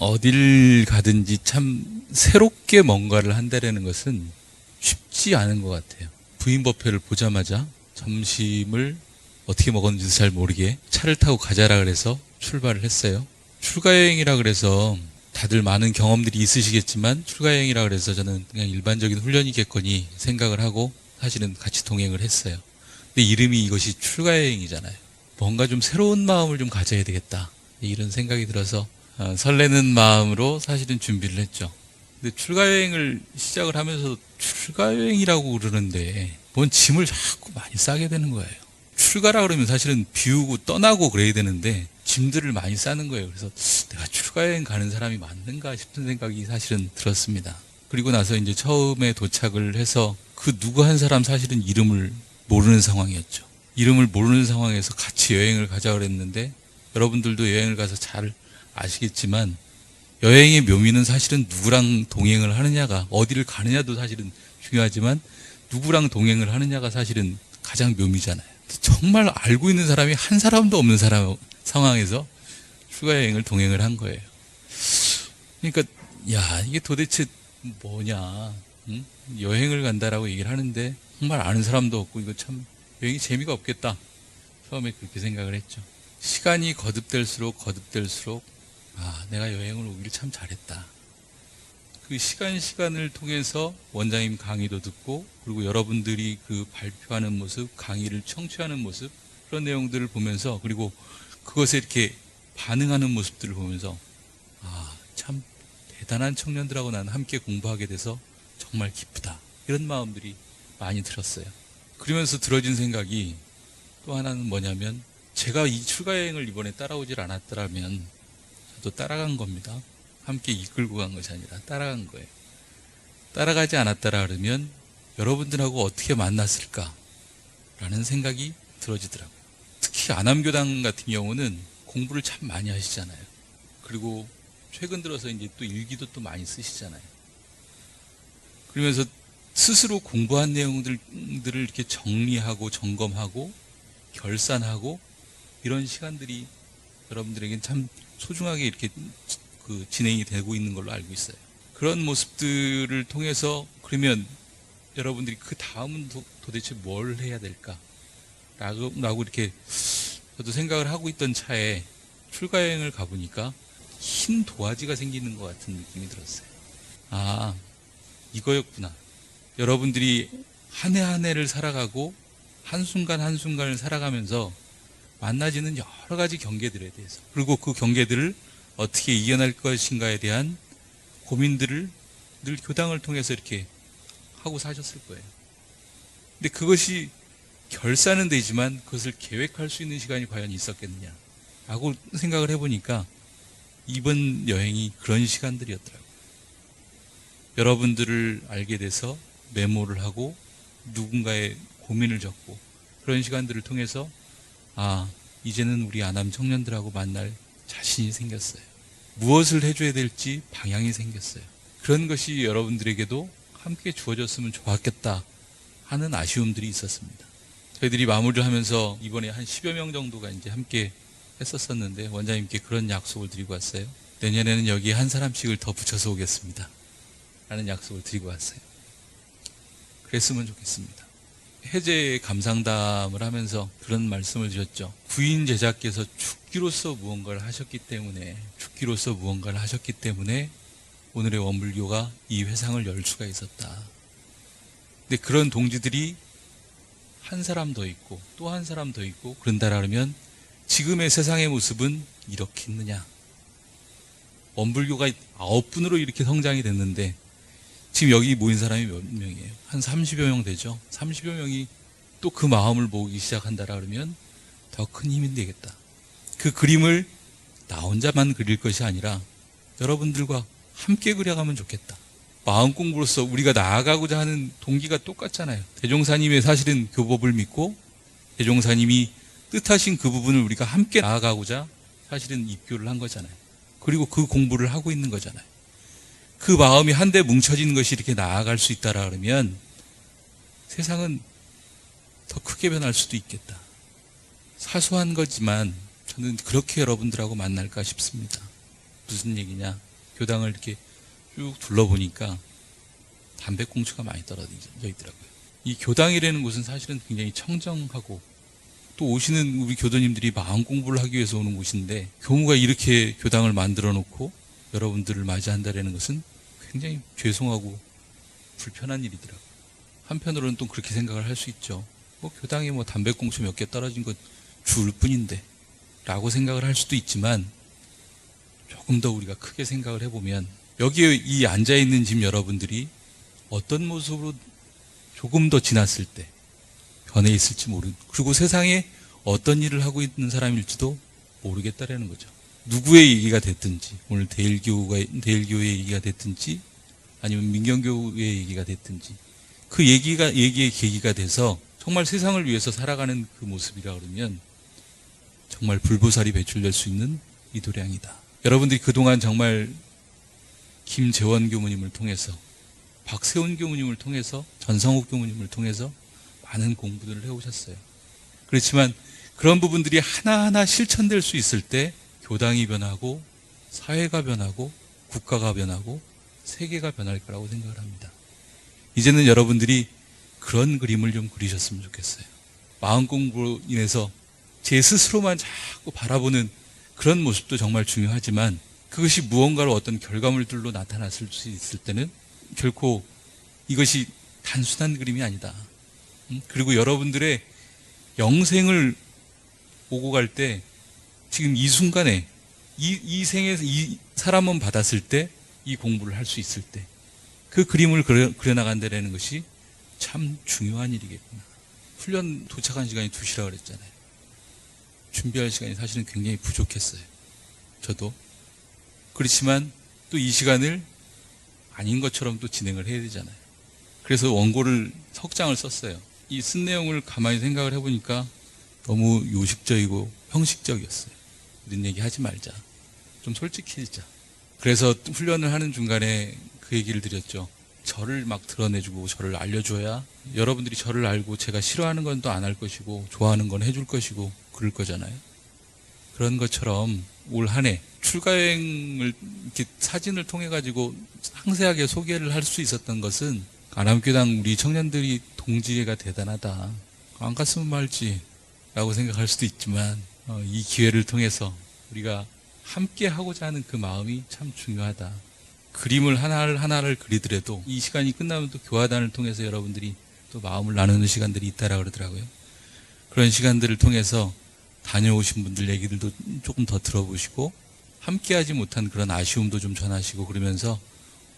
어딜 가든지 참 새롭게 뭔가를 한다라는 것은 쉽지 않은 것 같아요. 부인 버페를 보자마자 점심을 어떻게 먹었는지도 잘 모르게 차를 타고 가자라 그래서 출발을 했어요. 출가 여행이라 그래서 다들 많은 경험들이 있으시겠지만 출가 여행이라 그래서 저는 그냥 일반적인 훈련이겠거니 생각을 하고 사실은 같이 동행을 했어요. 근데 이름이 이것이 출가 여행이잖아요. 뭔가 좀 새로운 마음을 좀 가져야 되겠다. 이런 생각이 들어서 어, 설레는 마음으로 사실은 준비를 했죠. 근데 출가 여행을 시작을 하면서 출가 여행이라고 그러는데 뭔 짐을 자꾸 많이 싸게 되는 거예요. 출가라 그러면 사실은 비우고 떠나고 그래야 되는데 짐들을 많이 싸는 거예요. 그래서 내가 출가 여행 가는 사람이 맞는가 싶은 생각이 사실은 들었습니다. 그리고 나서 이제 처음에 도착을 해서 그 누구 한 사람 사실은 이름을 모르는 상황이었죠. 이름을 모르는 상황에서 같이 여행을 가자 그랬는데 여러분들도 여행을 가서 잘 아시겠지만 여행의 묘미는 사실은 누구랑 동행을 하느냐가 어디를 가느냐도 사실은 중요하지만 누구랑 동행을 하느냐가 사실은 가장 묘미잖아요. 정말 알고 있는 사람이 한 사람도 없는 사람 상황에서 휴가 여행을 동행을 한 거예요. 그러니까 야 이게 도대체 뭐냐? 응? 여행을 간다라고 얘기를 하는데 정말 아는 사람도 없고 이거 참 여행이 재미가 없겠다. 처음에 그렇게 생각을 했죠. 시간이 거듭될수록 거듭될수록 아 내가 여행을 오기를 참 잘했다. 그 시간 시간을 통해서 원장님 강의도 듣고 그리고 여러분들이 그 발표하는 모습, 강의를 청취하는 모습 그런 내용들을 보면서 그리고 그것에 이렇게 반응하는 모습들을 보면서 아 참 대단한 청년들하고 나는 함께 공부하게 돼서 정말 기쁘다 이런 마음들이 많이 들었어요. 그러면서 들어진 생각이 또 하나는 뭐냐면 제가 이 출가 여행을 이번에 따라오질 않았더라면 저도 따라간 겁니다. 함께 이끌고 간 것이 아니라 따라간 거예요. 따라가지 않았더라 그러면 여러분들하고 어떻게 만났을까? 라는 생각이 들어지더라고요. 특히 아남교당 같은 경우는 공부를 참 많이 하시잖아요. 그리고 최근 들어서 이제 또 일기도 또 많이 쓰시잖아요. 그러면서 스스로 공부한 내용들을 이렇게 정리하고 점검하고 결산하고 이런 시간들이 여러분들에게는 참 소중하게 이렇게 그 진행이 되고 있는 걸로 알고 있어요. 그런 모습들을 통해서 그러면 여러분들이 그 다음은 도, 도대체 뭘 해야 될까? 라고, 라고 이렇게 저도 생각을 하고 있던 차에 출가 여행을 가보니까 흰 도화지가 생기는 것 같은 느낌이 들었어요. 아, 이거였구나. 여러분들이 한 해한 해를 살아가고 한순간 한순간을 살아가면서 만나지는 여러 가지 경계들에 대해서 그리고 그 경계들을 어떻게 이겨낼 것인가에 대한 고민들을 늘 교당을 통해서 이렇게 하고 사셨을 거예요. 근데 그것이 결산은 되지만 그것을 계획할 수 있는 시간이 과연 있었겠느냐 라고 생각을 해보니까 이번 여행이 그런 시간들이었더라고요. 여러분들을 알게 돼서 메모를 하고 누군가의 고민을 적고 그런 시간들을 통해서 아, 이제는 우리 아남 청년들하고 만날 자신이 생겼어요. 무엇을 해줘야 될지 방향이 생겼어요. 그런 것이 여러분들에게도 함께 주어졌으면 좋았겠다 하는 아쉬움들이 있었습니다. 저희들이 마무리를 하면서 이번에 한 10여 명 정도가 이제 함께 했었었는데 원장님께 그런 약속을 드리고 왔어요. 내년에는 여기에 한 사람씩을 더 붙여서 오겠습니다. 라는 약속을 드리고 왔어요. 그랬으면 좋겠습니다. 해제 감상담을 하면서 그런 말씀을 드렸죠. 구인 제자께서 죽기로서 무언가를 하셨기 때문에 죽기로서 무언가를 하셨기 때문에 오늘의 원불교가 이 회상을 열 수가 있었다. 근데 그런 동지들이 한 사람 더 있고 또 한 사람 더 있고 그런다라 면 지금의 세상의 모습은 이렇게 있느냐? 원불교가 아홉 분으로 이렇게 성장이 됐는데 지금 여기 모인 사람이 몇 명이에요? 한 30여 명 되죠? 30여 명이 또 그 마음을 모으기 시작한다라 그러면 더 큰 힘이 되겠다. 그 그림을 나 혼자만 그릴 것이 아니라 여러분들과 함께 그려가면 좋겠다. 마음 공부로서 우리가 나아가고자 하는 동기가 똑같잖아요. 대종사님의 사실은 교법을 믿고 대종사님이 뜻하신 그 부분을 우리가 함께 나아가고자 사실은 입교를 한 거잖아요. 그리고 그 공부를 하고 있는 거잖아요. 그 마음이 한데 뭉쳐진 것이 이렇게 나아갈 수 있다라 그러면 세상은 더 크게 변할 수도 있겠다. 사소한 거지만 저는 그렇게 여러분들하고 만날까 싶습니다. 무슨 얘기냐? 교당을 이렇게 쭉 둘러보니까 담배꽁초가 많이 떨어져 있더라고요. 이 교당이라는 곳은 사실은 굉장히 청정하고 또 오시는 우리 교도님들이 마음 공부를 하기 위해서 오는 곳인데 교무가 이렇게 교당을 만들어 놓고 여러분들을 맞이한다라는 것은 굉장히 죄송하고 불편한 일이더라고요. 한편으로는 또 그렇게 생각을 할 수 있죠. 뭐 교당에 뭐 담배꽁초 몇 개 떨어진 것 주울 뿐인데 라고 생각을 할 수도 있지만 조금 더 우리가 크게 생각을 해보면 여기에 이 앉아있는 집 여러분들이 어떤 모습으로 조금 더 지났을 때 변해 있을지 모르 그리고 세상에 어떤 일을 하고 있는 사람일지도 모르겠다라는 거죠. 누구의 얘기가 됐든지 오늘 대일교가 대일교의 얘기가 됐든지 아니면 민경교의 얘기가 됐든지 그 얘기가 얘기의 계기가 돼서 정말 세상을 위해서 살아가는 그 모습이라 그러면 정말 불보살이 배출될 수 있는 이도량이다. 여러분들이 그동안 정말 김재원 교무님을 통해서 박세훈 교무님을 통해서 전성욱 교무님을 통해서 많은 공부들을 해오셨어요. 그렇지만 그런 부분들이 하나하나 실천될 수 있을 때 교당이 변하고 사회가 변하고 국가가 변하고 세계가 변할 거라고 생각을 합니다. 이제는 여러분들이 그런 그림을 좀 그리셨으면 좋겠어요. 마음 공부로 인해서 제 스스로만 자꾸 바라보는 그런 모습도 정말 중요하지만 그것이 무언가로 어떤 결과물들로 나타났을 수 있을 때는 결코 이것이 단순한 그림이 아니다. 음? 그리고 여러분들의 영생을 오고 갈 때 지금 이 순간에 이, 이 생에서 이 사람은 받았을 때 이 공부를 할 수 있을 때 그 그림을 그려, 그려나간다는 것이 참 중요한 일이겠구나. 훈련 도착한 시간이 2시라 그랬잖아요. 준비할 시간이 사실은 굉장히 부족했어요. 저도. 그렇지만 또 이 시간을 아닌 것처럼 또 진행을 해야 되잖아요. 그래서 원고를 석 장을 썼어요. 이 쓴 내용을 가만히 생각을 해보니까 너무 요식적이고 형식적이었어요. 이런 얘기 하지 말자. 좀 솔직해지자. 그래서 훈련을 하는 중간에 그 얘기를 드렸죠. 저를 막 드러내주고 저를 알려줘야 여러분들이 저를 알고 제가 싫어하는 건 또 안 할 것이고 좋아하는 건 해줄 것이고 그럴 거잖아요. 그런 것처럼 올 한 해 출가여행을 이렇게 사진을 통해 가지고 상세하게 소개를 할 수 있었던 것은 아남교당 우리 청년들이 동지애가 대단하다. 안 갔으면 말지 라고 생각할 수도 있지만 어, 이 기회를 통해서 우리가 함께 하고자 하는 그 마음이 참 중요하다. 그림을 하나를 하나를 그리더라도 이 시간이 끝나면 또 교화단을 통해서 여러분들이 또 마음을 나누는 시간들이 있다라 그러더라고요. 그런 시간들을 통해서 다녀오신 분들 얘기들도 조금 더 들어보시고 함께하지 못한 그런 아쉬움도 좀 전하시고 그러면서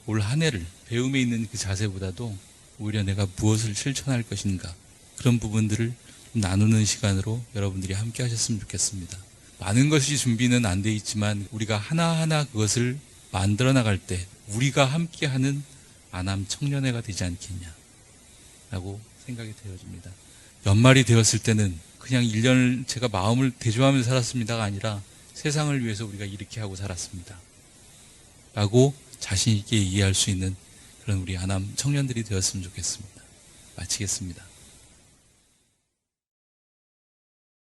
올 한 해를 배움에 있는 그 자세보다도 오히려 내가 무엇을 실천할 것인가 그런 부분들을 좀 나누는 시간으로 여러분들이 함께 하셨으면 좋겠습니다. 많은 것이 준비는 안 돼 있지만 우리가 하나하나 그것을 만들어 나갈 때 우리가 함께하는 아남 청년회가 되지 않겠냐 라고 생각이 되어집니다. 연말이 되었을 때는 그냥 1년을 제가 마음을 대조하면서 살았습니다가 아니라 세상을 위해서 우리가 이렇게 하고 살았습니다. 라고 자신 있게 이해할 수 있는 그런 우리 아남 청년들이 되었으면 좋겠습니다. 마치겠습니다.